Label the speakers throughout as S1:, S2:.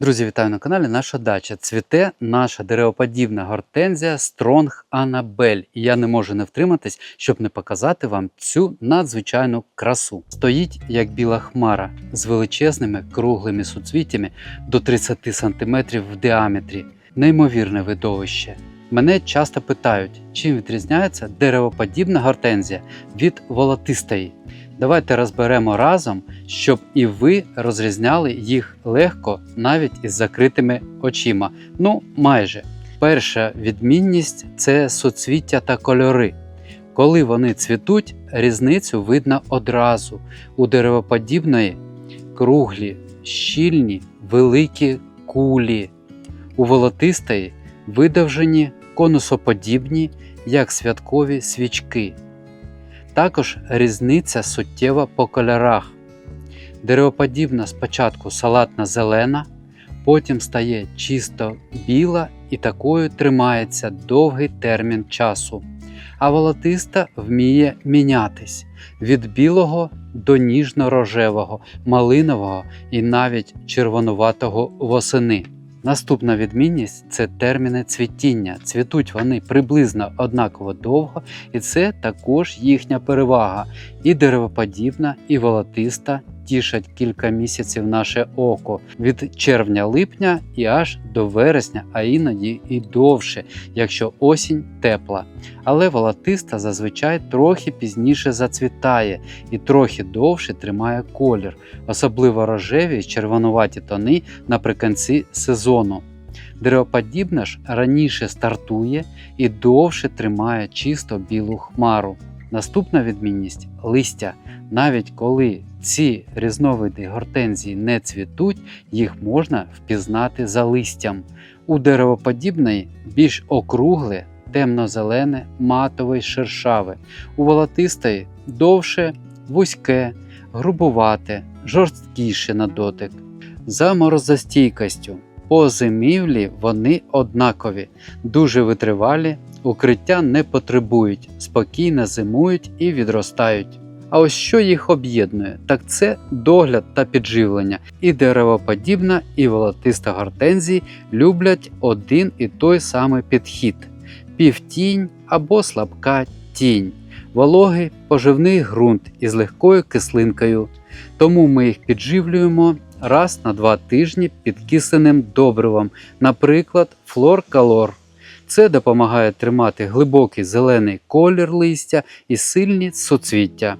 S1: Друзі, вітаю на каналі Наша дача. Цвіте наша деревоподібна гортензія Стронг Анабель. І я не можу не втриматись, щоб не показати вам цю надзвичайну красу. Стоїть як біла хмара з величезними круглими суцвіттями до 30 см в діаметрі. Неймовірне видовище. Мене часто питають, чим відрізняється деревоподібна гортензія від волотистої. Давайте розберемо разом, щоб і ви розрізняли їх легко навіть із закритими очима. Ну, майже. Перша відмінність це соцвіття та кольори. Коли вони цвітуть, різницю видно одразу. У деревоподібної круглі, щільні, великі кулі. У волотистої видовжені конусоподібні, як святкові свічки. Також різниця суттєва по кольорах. Деревоподібна спочатку салатна зелена, потім стає чисто біла і такою тримається довгий термін часу. А волотиста вміє мінятись від білого до ніжно-рожевого, малинового і навіть червонуватого восени. Наступна відмінність це терміни цвітіння. Цвітуть вони приблизно однаково довго, і це також їхня перевага. І деревоподібна, і волотиста тішать кілька місяців наше око від червня-липня і аж до вересня, а іноді і довше, якщо осінь тепла. Але волотиста зазвичай трохи пізніше зацвітає і трохи довше тримає колір, особливо рожеві й червонуваті тони наприкінці сезону. Деревоподібна ж раніше стартує і довше тримає чисто білу хмару. Наступна відмінність листя. Навіть коли ці різновиди гортензії не цвітуть, їх можна впізнати за листям. У деревоподібної більш округле, темно-зелене, матове й шершаве. У волотистої довше, вузьке, грубувате, жорсткіше на дотик. За морозостійкістю. По зимівлі вони однакові, дуже витривалі, укриття не потребують, спокійно зимують і відростають. А ось що їх об'єднує, так це догляд та підживлення. І деревоподібна, і волотиста гортензії люблять один і той самий підхід: півтінь або слабка тінь, вологий поживний ґрунт із легкою кислинкою. Тому ми їх підживлюємо раз на два тижні підкисленим добривом, наприклад, флор-калор. Це допомагає тримати глибокий зелений колір листя і сильні соцвіття.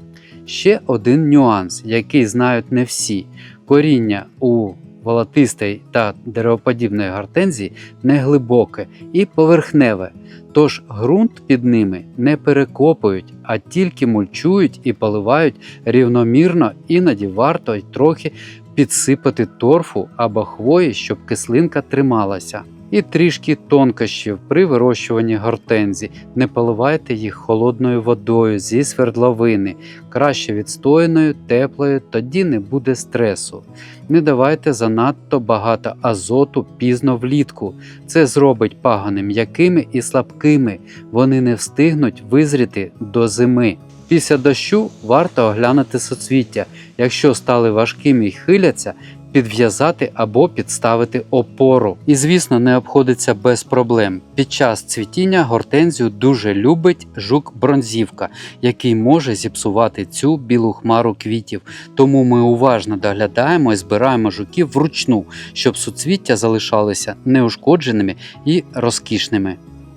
S1: Ще один нюанс, який знають не всі: коріння у волотистої та деревоподібної гортензії не глибоке і поверхневе, тож ґрунт під ними не перекопують, а тільки мульчують і поливають рівномірно, іноді варто й трохи підсипати торфу або хвої, щоб кислинка трималася. І трішки тонкощів при вирощуванні гортензій. Не поливайте їх холодною водою зі свердловини, краще відстояною, теплою, тоді не буде стресу. Не давайте занадто багато азоту пізно влітку. Це зробить пагони м'якими і слабкими. Вони не встигнуть визріти до зими. Після дощу варто оглянути соцвіття. Якщо стали важкими і хиляться, підв'язати або підставити опору. І, звісно, не обходиться без проблем. Під час цвітіння гортензію дуже любить жук-бронзівка, який може зіпсувати цю білу хмару квітів. Тому ми уважно доглядаємо і збираємо жуків вручну, щоб суцвіття залишалися неушкодженими і розкішними.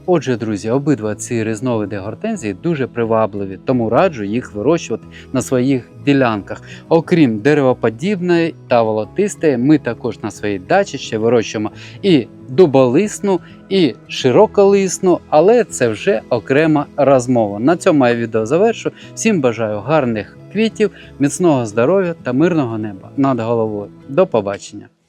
S1: Отже, друзі, обидва ці різновиди гортензії дуже привабливі, тому раджу їх вирощувати на своїх ділянках. Окрім деревоподібної та волотистої, ми також на своїй дачі ще вирощуємо і дуболисну, і широколисну, але це вже окрема розмова. На цьому я відео завершу. Всім бажаю гарних квітів, міцного здоров'я та мирного неба над головою. До побачення!